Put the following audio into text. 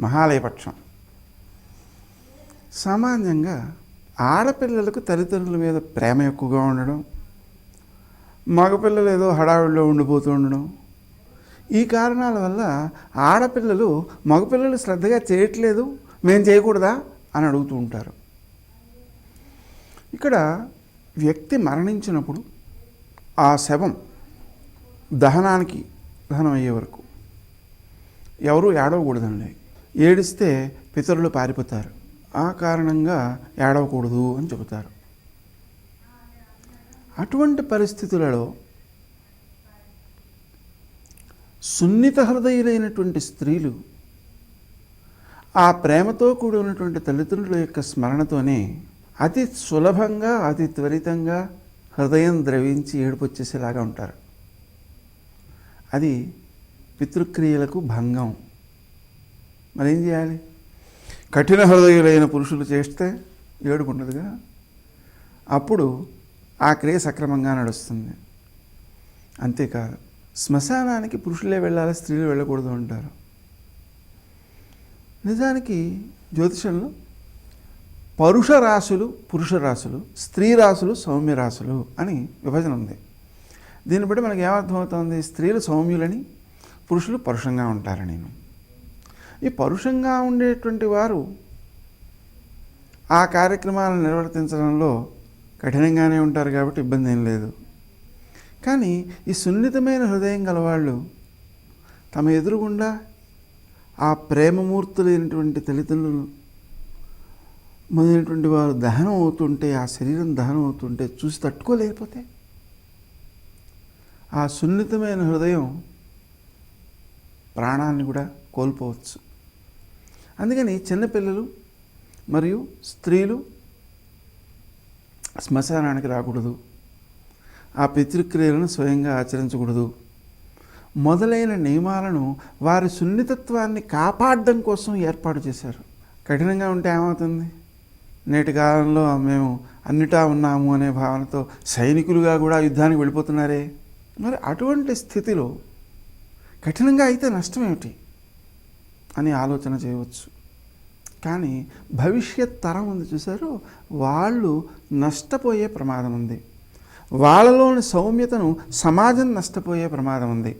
మహాలయపక్షం. సామాన్యంగా ఆడపిల్లలకు తల్లిదండ్రుల మీద ప్రేమ ఎక్కువగా ఉండడం మగపిల్లలు ఏదో హడావిడిలో ఉండిపోతూ ఉండడం ఈ కారణాల వల్ల ఆడపిల్లలు మగపిల్లలు శ్రద్ధగా చేయట్లేదు మేము చేయకూడదా? అని అడుగుతూ ఉంటారు. ఇక్కడ వ్యక్తి మరణించినప్పుడు ఆ శవం దహనానికి దహనం అయ్యే వరకు ఎవరు ఏడవకూడదండి. ఏడిస్తే పితరులు పారిపోతారు. ఆ కారణంగా ఏడవకూడదు అని చెబుతారు. అటువంటి పరిస్థితులలో సున్నిత హృదయులైనటువంటి స్త్రీలు ఆ ప్రేమతో కూడినటువంటి తల్లిదండ్రుల యొక్క స్మరణతోనే అతి సులభంగా అతి త్వరితంగా హృదయం ద్రవించి ఏడుపు వచ్చేసేలాగా ఉంటారు. అది పితృక్రియలకు భంగం. మరేం చేయాలి? కఠిన హృదయులైన పురుషులు చేస్తే ఏడుకుండదుగా అప్పుడు ఆ క్రియ సక్రమంగా నడుస్తుంది. అంతేకాదు శ్మశానానికి పురుషులే వెళ్ళాలి స్త్రీలు వెళ్ళకూడదు అంటారు. నిజానికి జ్యోతిషంలో పరుష రాశులు పురుష రాశులు స్త్రీ రాశులు సౌమ్య రాశులు అని విభజన ఉంది. దీన్ని బట్టి మనకు ఏమర్థమవుతుంది? స్త్రీలు సౌమ్యులని పురుషులు పరుషంగా ఉంటారని ఈ పరుషంగా ఉండేటువంటి వారు ఆ కార్యక్రమాలను నిర్వర్తించడంలో కఠినంగానే ఉంటారు కాబట్టి ఇబ్బంది ఏం లేదు. కానీ ఈ సున్నితమైన హృదయం గలవాళ్ళు తమ ఎదురుగుండా ఆ ప్రేమమూర్తులైనటువంటి తల్లిదండ్రులు మొదలైనటువంటి వారు దహనం అవుతుంటే ఆ శరీరం దహనం అవుతుంటే చూసి తట్టుకోలేకపోతే ఆ సున్నితమైన హృదయం ప్రాణాన్ని కూడా కోల్పోవచ్చు. అందుకని చిన్నపిల్లలు మరియు స్త్రీలు శ్మశానానికి రాకూడదు. ఆ పితృక్రియలను స్వయంగా ఆచరించకూడదు. మొదలైన నియమాలను వారి సున్నితత్వాన్ని కాపాడడం కోసం ఏర్పాటు చేశారు. కఠినంగా ఉంటే ఏమవుతుంది? నేటి కాలంలో మేము అన్నిటా ఉన్నాము అనే భావనతో సైనికులుగా కూడా యుద్ధానికి వెళ్ళిపోతున్నారే. మరి అటువంటి స్థితిలో కఠినంగా అయితే నష్టం ఏమిటి? అని ఆలోచన చేయవచ్చు. కానీ భవిష్యత్ తరం ఉంది చూసారు వాళ్ళు నష్టపోయే ప్రమాదం ఉంది. వాళ్ళలోని సౌమ్యతను సమాజం నష్టపోయే ప్రమాదం ఉంది.